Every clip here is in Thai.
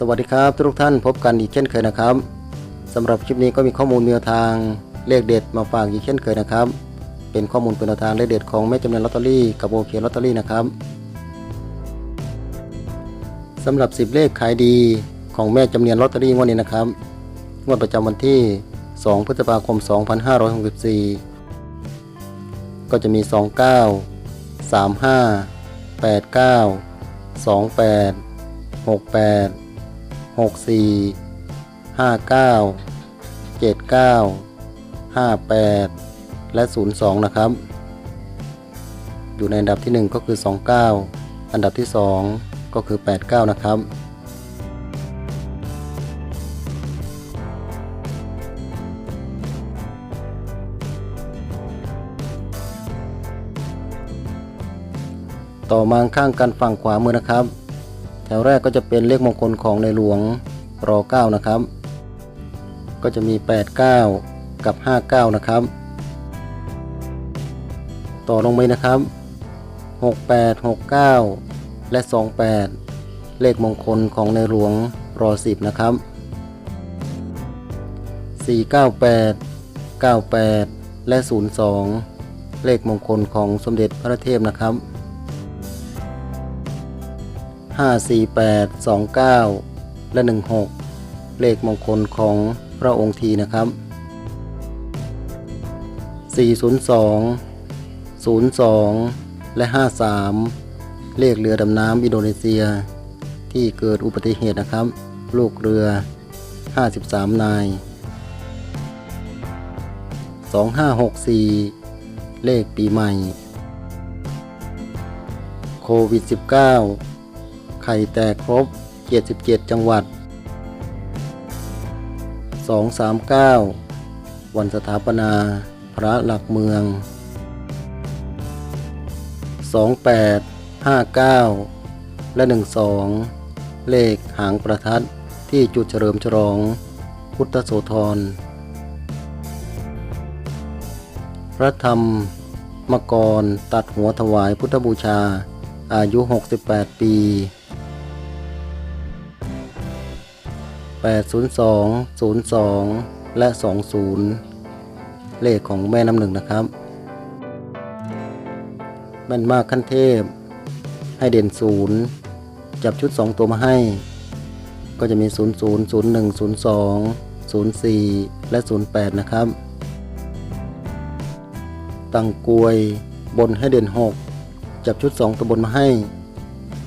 สวัสดีครับทุกท่านพบกันอีกเช่นเคยนะครับสำหรับคลิปนี้ก็มีข้อมูลแนวทางเลขเด็ดมาฝากอีกเช่นเคยนะครับ เป็นข้อมูลเป็นแนวทางเลขเด็ดของแม่จำเนียนลอตเตอรี่กับโอเคลอตเตอรี่นะครับสำหรับ 10 เลขขายดีของแม่จำเนียนลอตเตอรี่งวดนี้นะครับงวดประจำวันที่ 2 พฤษภาคม 2564 ก็จะมี 29 35 89 28 68 หกสี่ห้าเก้าเจ็ดเก้าห้าแปดและศูนย์สองนะครับ อยู่ในอันดับที่หนึ่งก็คือสองเก้าอันดับที่สองก็คือแปดเก้านะครับต่อมาข้างกันฝั่งขวามือนะครับ แถวแรกก็จะเป็นเลขมงคลของในหลวงรอ9นะครับ ก็จะมี 89 กับ 59 นะครับ ต่อลงไปนะครับ 68 69 และ 28 เลขมงคลของในหลวงรอ 10 นะครับ 498 98 และ 02 เลขมงคลของสมเด็จพระเทพนะครับ 548 29 และ 16 เลขมงคลของพระองค์ทีนะครับ 402 02 และ 53 เลขเรือดำน้ำอินโดนีเซีย ที่เกิดอุบัติเหตุนะครับ ลูกเรือ 53 นาย 2564 เลขปีใหม่ โควิด -19 ข่แตกครบ 77 จังหวัด 239 วันสถาปนา พระหลักเมือง 28 59 และ 12 เลขหางประทัดที่จุดเฉลิมฉลอง พุทธโสธร พระธรรมมกรตัดหัวถวายพุทธบูชาอายุ 68 ปี 802 02 และ 20 เลขของแม่น้ำหนึ่งนะครับ แม่นมากขั้นเทพ ให้เด่นศูนย์จับชุด 2 ตัวมาให้ ก็จะมี 0 0 0 1 0 2 0 4 และ 08 นะครับ ตังกวยบนให้เด่น 6 จับชุด 2 ตัวบนมาให้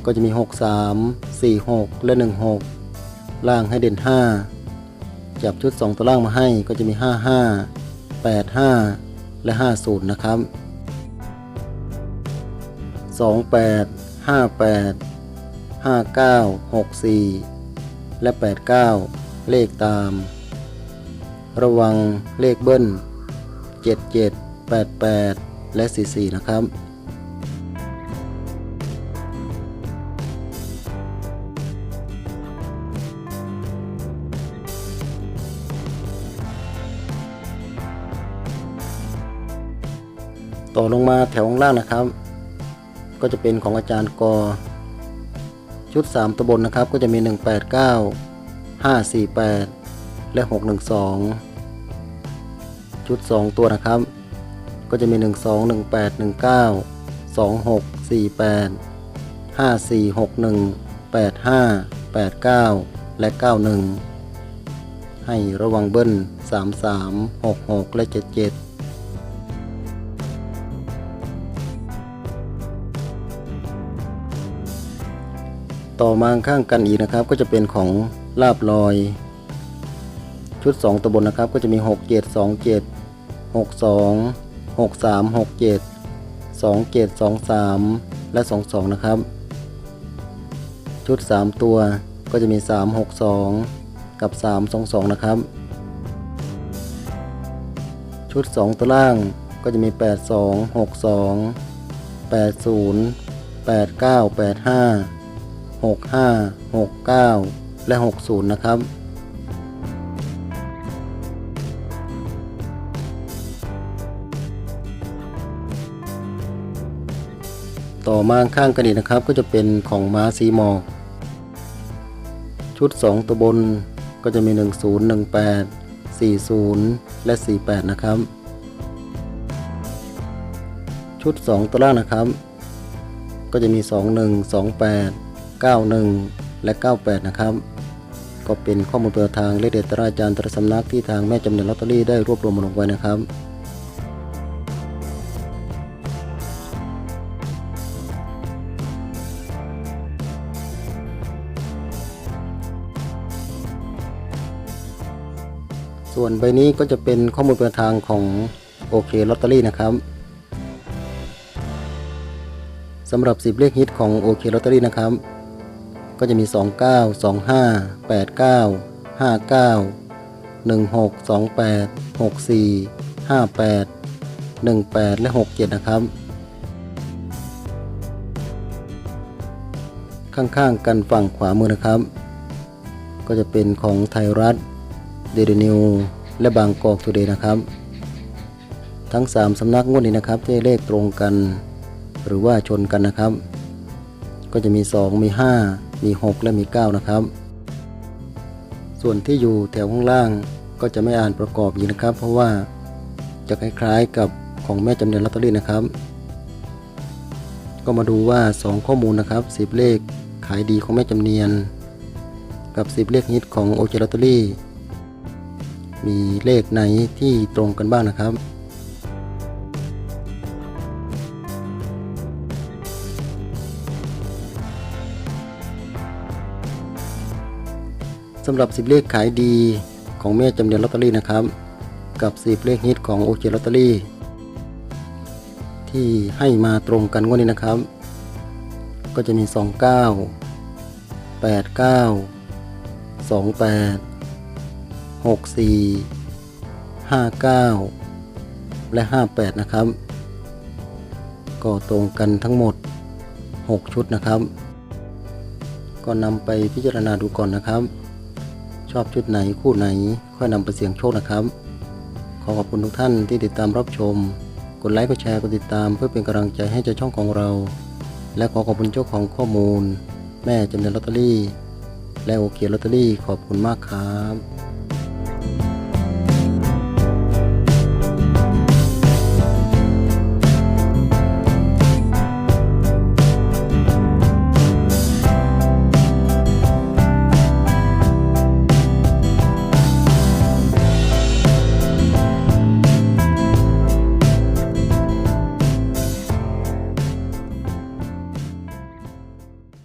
ก็จะมี 6 3 4 6 และ 1 6 ล่างให้เด่น 5 จับชุด 2 ตัวล่างมาให้ก็จะมี 5 5 8 5 และ 50 นะครับ 28 58 59 64 และ 89 เลขตาม ระวังเลขเบิ้ล 77 88 และ 44 นะครับ ต่อลงมาแถวข้างล่างนะครับ ก็จะเป็นของอาจารย์กอ ชุด 3ตัวบนนะครับ ก็จะมี 189 548 และ 612 ชุด 2 ตัวนะครับ ก็จะมี 12 18 19 26 48 5461 85 89 และ 91 ให้ระวังเบิ้ล 33 66 และ 77 ต่อมาข้างกันอีกนะครับ ก็จะเป็นของลาบลอย ชุด 2ตัวบนนะครับ ก็จะมี 6 7 2 7 6 2 6 3 6 7 2 7 2 3 และ 2 2 นะครับ ชุด 3 ตัวก็จะมี 3 6 2 กับ 3 2 2 นะครับ ชุด 2 ตัวล่างก็จะมี 8 2 6 2 8 0 8 9 8 5 6 5 6 9 และ 60 นะครับ ต่อมาข้างกันอีกนะครับก็จะเป็นของม้าสีหมอกชุด 2 ตัวบนก็จะมี 10 18 40 และ 48 นะครับ ชุด 2 ตัวล่างนะครับ ก็จะมี 21 28 91 และ 98 นะครับ ก็เป็นข้อมูลเปิดทางเลขเด็ดตราจารย์ตรสำนักที่ทางแม่จำเนียนลอตเตอรี่ได้รวบรวมมาลงไว้นะครับส่วนใบนี้ก็จะเป็นข้อมูลเปิดทางของโอเคลอตเตอรี่นะครับสำหรับ 10 เลขฮิตของโอเคลอตเตอรี่นะครับ ก็จะมี 29 25 89 59 16 28 64 58 18 และ 67 นะครับ ข้างๆกันฝั่งขวามือนะครับ ก็จะเป็นของไทยรัฐเดลินิวและบางกอกทูเดย์นะครับ ทั้ง 3สำนักงวดนี้นะครับที่เลขตรงกัน หรือว่าชนกันนะครับ ก็จะมี 2 มี 5 มี 6 และมี 9 นะครับ ส่วนที่อยู่แถวข้างล่างก็จะไม่อ่านประกอบอีกนะครับ เพราะว่าจะคล้ายๆกับของแม่จำเนียนลอตเตอรี่นะครับ ก็มาดูว่า 2 ข้อมูลนะครับ 10 เลขขายดีของแม่จำเนียน กับ 10 เลขฮิตของโอเจลอตเตอรี่มีเลขไหนที่ตรงกันบ้างนะครับ สำหรับ 10 เลขขายดีของแม่จำเนียนลอตเตอรี่นะครับ กับ 10 เลขฮิตของโอเจลอตเตอรี่ ที่ให้มาตรงกันงวดนี้นะครับ ก็จะมี 29 89 28 64 59 และ 58 นะครับ ก็ตรงกันทั้งหมด 6 ชุดนะครับ ก็นำไปพิจารณาดูก่อนนะครับ ชอบชุดไหนคู่ไหน ค่อยนำไปเสี่ยงโชคนะครับ ขอขอบคุณทุกท่านที่ติดตามรับชม กดไลค์กดแชร์กดติดตามเพื่อเป็นกำลังใจให้เจ้าช่องของเรา และขอขอบคุณเจ้าของข้อมูล แม่จำเนียนลอตเตอรี่ และโอเคลอตเตอรี่ขอบคุณมากครับ